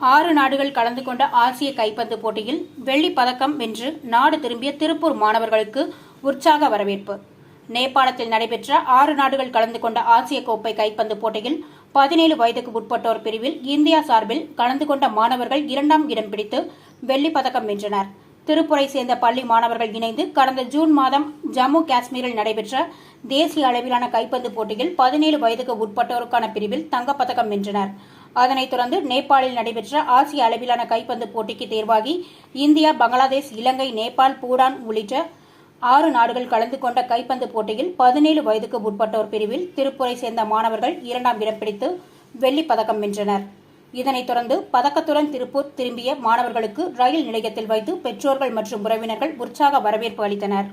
ஆறு நாடுகள் கலந்து கொண்ட ஆசிய கைப்பந்து போட்டியில் வெள்ளி பதக்கம் வென்று நாடு திரும்பிய திருப்பூர் மாணவர்களுக்கு உற்சாக வரவேற்பு. நேபாளத்தில் நடைபெற்ற ஆறு நாடுகள் கலந்து கொண்ட ஆசிய கோப்பை கைப்பந்து போட்டியில் பதினேழு வயதுக்கு உட்பட்டோர் பிரிவில் இந்தியா சார்பில் கலந்து கொண்ட மாணவர்கள் இரண்டாம் இடம் பிடித்து வெள்ளி பதக்கம் வென்றனர். திருப்பூரை சேர்ந்த பள்ளி மாணவர்கள் இணைந்து கடந்த ஜூன் மாதம் ஜம்மு காஷ்மீரில் நடைபெற்ற தேசிய அளவிலான கைப்பந்து போட்டியில் பதினேழு வயதுக்கு உட்பட்டோருக்கான பிரிவில் தங்கப்பதக்கம் வென்றனர். அதனைத் தொடர்ந்து நேபாளில் நடைபெற்ற ஆசிய அளவிலான கைப்பந்து போட்டிக்கு தேர்வாகி இந்தியா பங்களாதேஷ் இலங்கை நேபாள் பூடான் உள்ளிட்ட ஆறு நாடுகள் கலந்து கொண்ட கைப்பந்து போட்டியில் பதினேழு வயதுக்கு உட்பட்டோர் பிரிவில் திருப்பூரை சேர்ந்த மாணவர்கள் இரண்டாம் இடம் பிடித்து வெள்ளிப் பதக்கம் வென்றனர். இதனைத் தொடர்ந்து பதக்கத்துடன் திருப்பூர் திரும்பிய மாணவர்களுக்கு ரயில் நிலையத்தில் வைத்து பெற்றோர்கள் மற்றும் உறவினர்கள் உற்சாக வரவேற்பு அளித்தனர்.